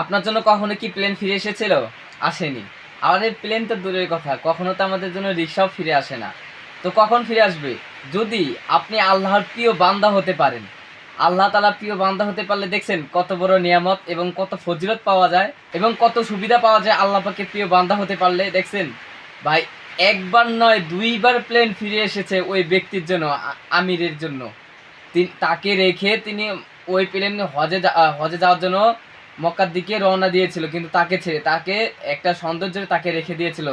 আপনার জন্য কখনো কি প্লেন ফিরে এসেছিল? আসেনি। আমাদের প্লেন তো দূরের কথা, কখনো তো আমাদের জন্য রিক্সাও ফিরে আসে না। তো কখন ফিরে আসবে? যদি আপনি আল্লাহর প্রিয় বান্দা হতে পারেন। আল্লাহ তালা প্রিয় বান্দা হতে পারলে দেখছেন কত বড় নিয়ামত এবং কত ফজিলত পাওয়া যায় এবং কত সুবিধা পাওয়া যায় আল্লাহ পাকে প্রিয় বান্দা হতে পারলে দেখছেন। ভাই, একবার নয়, দুইবার প্লেন ফিরে এসেছে ওই ব্যক্তির জন্য আমিরের জন্য। তাকে রেখে তিনি ওই প্লেন হজে হজে যাওয়ার জন্য মক্কার দিকে রওনা দিয়েছিল, কিন্তু তাকে ছেড়ে, তাকে একটা সৌন্দর্যে তাকে রেখে দিয়েছিল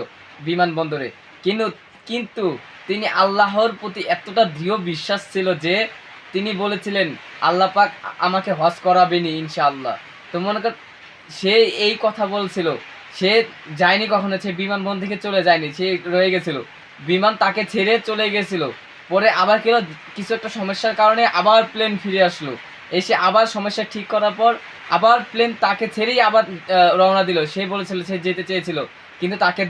বিমানবন্দরে। কিন্তু কিন্তু তিনি আল্লাহর প্রতি এতটা দৃঢ় বিশ্বাস ছিল যে তিনি বলেছিলেন, আল্লাহ পাক আমাকে হজ করাবেনি ইনশাআল্লাহ। তো মনে কর, সে এই কথা বলছিল, সে যায়নি কখনো, সে বিমানবন্দর থেকে চলে যায়নি, সে রয়ে গেছিল। বিমান তাকে ছেড়ে চলে গেছিল, পরে আবার কেউ কিছু একটা সমস্যার কারণে আবার প্লেন ফিরে আসলো। এসে আবার সমস্যা ঠিক করার পর আবার প্লেন তাকে ছেড়েই আবার রওনা দিল। সে বলেছিল সে যেতে চেয়েছিল, কিন্তু তাকে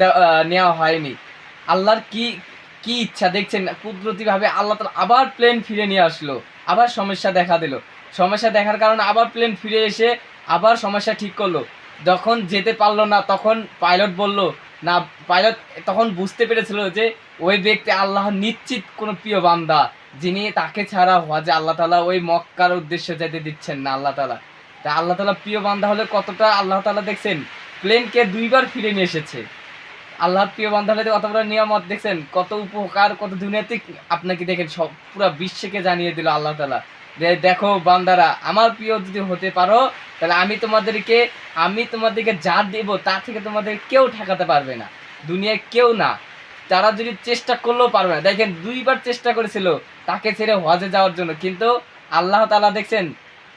নেওয়া হয়নি। আল্লাহর কি কি ইচ্ছা দেখছেন? কুদরতিভাবে আল্লাহ তাআলা আবার প্লেন ফিরে নিয়ে আসলো। আবার সমস্যা দেখা দিল। সমস্যা দেখার কারণে আবার প্লেন ফিরে এসে আবার সমস্যা ঠিক করল। যখন যেতে পারল না, তখন পাইলট বলল, না পাইলট তখন বুঝতে পেরেছিল যে ওই ব্যক্তি আল্লাহ নিশ্চিত কোনো প্রিয় বান্দা, যিনি তাকে ছাড়া হজে আল্লাহ তালা ওই মক্কার উদ্দেশ্যে যেতে দিচ্ছেন না আল্লাহ তালা। তা আল্লাহ তালা প্রিয় বান্ধা হলে কতটা আল্লাহ তালা দেখছেন? প্লেনকে দুইবার ফিরে নিয়ে এসেছে। আল্লাহর প্রিয় বান্ধা হলে কত বড় নিয়ামত দেখছেন? কত উপকার, কত দুনিয়াতে আপনাকে দেখেন সব, পুরো বিশ্বকে জানিয়ে দিল আল্লাহ তালা যে দেখো বান্দারা, আমার প্রিয় যদি হতে পারো, তাহলে আমি তোমাদেরকে আমি তোমাদেরকে যা দেব তা থেকে তোমাদের কেউ ঠেকাতে পারবে না। দুনিয়ায় কেউ না। তারা যদি চেষ্টা করলেও পারবে না। দেখেন দুইবার চেষ্টা করেছিল তাকে ছেড়ে হজে যাওয়ার জন্য। কিন্তু আল্লাহ তালা দেখছেন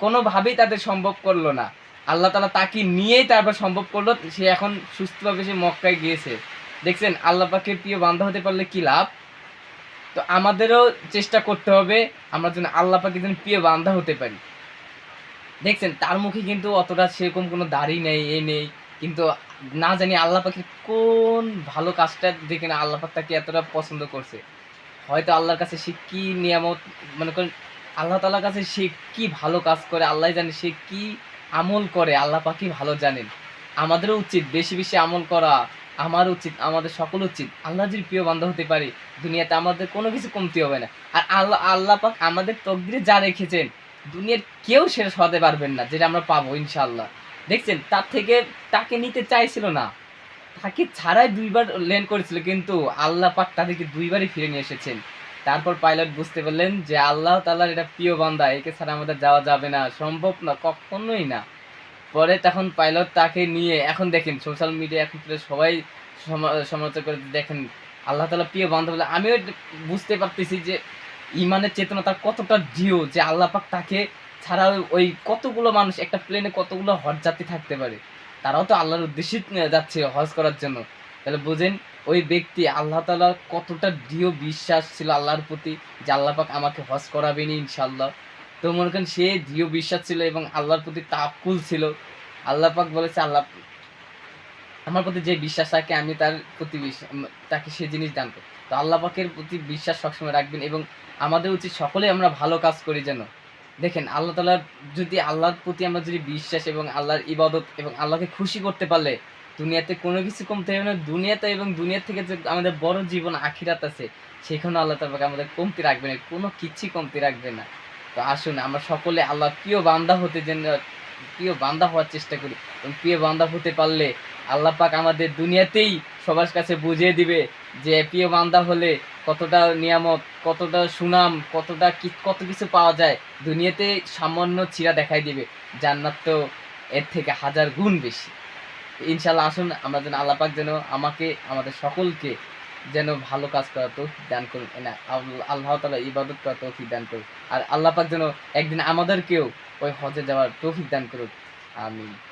কোনোভাবেই তাদের সম্ভব করল না। আল্লাহ তালা তাকে নিয়েই তারপর সম্ভব করল, সে এখন সুস্থভাবে সে মক্কায় গিয়েছে। দেখছেন, আল্লাহ পাকের প্রিয় বান্ধব হতে পারলে কি লাভ? তো আমাদেরও চেষ্টা করতে হবে, আমরা যেন আল্লাহ পাকের যেন প্রিয় বান্ধা হতে পারি। দেখছেন, তার মুখে কিন্তু অতটা সেরকম কোনো দাড়ি নেই, এ নেই, কিন্তু না জানি আল্লাহ পাখির কোন ভালো কাজটা দেখে না আল্লাহ পাক তাকে এতটা পছন্দ করছে। হয়তো আল্লাহর কাছে সে কি নিয়ামত মনে আল্লাহ তালার কাছে সে কি ভালো কাজ করে, আল্লাহ জানে সে কি আমল করে, আল্লাহ পাকি ভালো জানেন। আমাদেরও উচিত বেশি বেশি আমল করা, আমার উচিত, আমাদের সকল উচিত। আল্লাহ যদি প্রিয় বান্ধব হতে পারি, দুনিয়াতে আমাদের কোনো কিছু কমতি হবে না। আর আল্লাহ আল্লাহ পাক আমাদের তকদিরে যা রেখেছেন, দুনিয়ার কেউ সেটা সরাতে পারবেন না, যেটা আমরা পাবো ইনশাল্লাহ দেখছেন, তার থেকে তাকে নিতে চাইছিল না। তাকে ছাড়াই দুইবার ল্যান্ড করেছিল, কিন্তু আল্লাহ পাক তাদেরকে দুইবারই ফিরে নিয়ে এসেছেন। তারপর পাইলট বুঝতে পারলেন যে আল্লাহ তাল্লাহর এটা প্রিয় বান্দা, একে ছাড়া আমাদের যাওয়া যাবে না, সম্ভব না, কখনোই না। পরে তখন পাইলট তাকে নিয়ে, এখন দেখেন সোশ্যাল মিডিয়া এখন সবাই সমালোচনা করে দেখেন, আল্লাহ তালা প্রিয় বান্ধব বলে আমিও বুঝতে পারতেছি যে ইমানের চেতনা তার কতটা দৃঢ় যে আল্লাহ পাক তাকে ছাড়া ওই কতগুলো মানুষ, একটা প্লেনে কতগুলো হজ যাত্রী থাকতে পারে। তারাও তো আল্লাহর উদ্দেশ্যে যাচ্ছে হজ করার জন্য। তাহলে বুঝেন, ওই ব্যক্তি আল্লাহ তালা কতটা দৃঢ় বিশ্বাস ছিল আল্লাহর প্রতি যে আল্লাহ পাক আমাকে হজ করাবেনি ইনশাল্লাহ তো মনে করেন সে দৃঢ় বিশ্বাস ছিল এবং আল্লাহর প্রতি তাকুল ছিল। আল্লাহ পাক বলেছে, আল্লাহ আমার প্রতি যে বিশ্বাস থাকে, আমি তার প্রতি তাকে সে জিনিস দান করি তো আল্লাহ পাকের প্রতি বিশ্বাস সবসময় রাখবেন এবং আমাদের উচিত সকলে আমরা ভালো কাজ করি যেন। দেখেন, আল্লাহ তালার যদি আল্লাহর প্রতি আমরা যদি বিশ্বাস এবং আল্লাহর ইবাদত এবং আল্লাহকে খুশি করতে পারলে দুনিয়াতে কোনো কিছু কমতে হবে না। দুনিয়াতে এবং দুনিয়ার থেকে যে আমাদের বড় জীবন, আখিরাত আছে সেখানে আল্লাহ তালাকে আমাদের কমতি রাখবে না, কোনো কিছুই কমতি রাখবে না। তো আসুন, আমরা সকলে আল্লাহ প্রিয় বান্দা হতে যেন, প্রিয় বান্দা হওয়ার চেষ্টা করি। এবং প্রিয় বান্দা হতে পারলে আল্লাহ পাক আমাদের দুনিয়াতেই সবার কাছে বুঝিয়ে দিবে যে, প্রিয় বান্দা হলে কতটা নিয়ামত, কতটা সুনাম, কতটা কি, কত কিছু পাওয়া যায়, দুনিয়াতে সামান্য চিরা দেখাই দিবে। জান্নাত তো এর থেকে হাজার গুণ বেশি। ইনশাল্লাহ আসুন, আমরা যেন আল্লাপাক যেন আমাকে, আমাদের সকলকে যেন ভালো কাজ করা তৌফিক দান করুন। না আল্লাহ- তালা ইবাদত করা তৌফিক দান করুক আর আল্লাহ পাক যেন একদিন আমাদেরকেও ওই হজে যাওয়ার তৌফিক দান করুক। আমিন।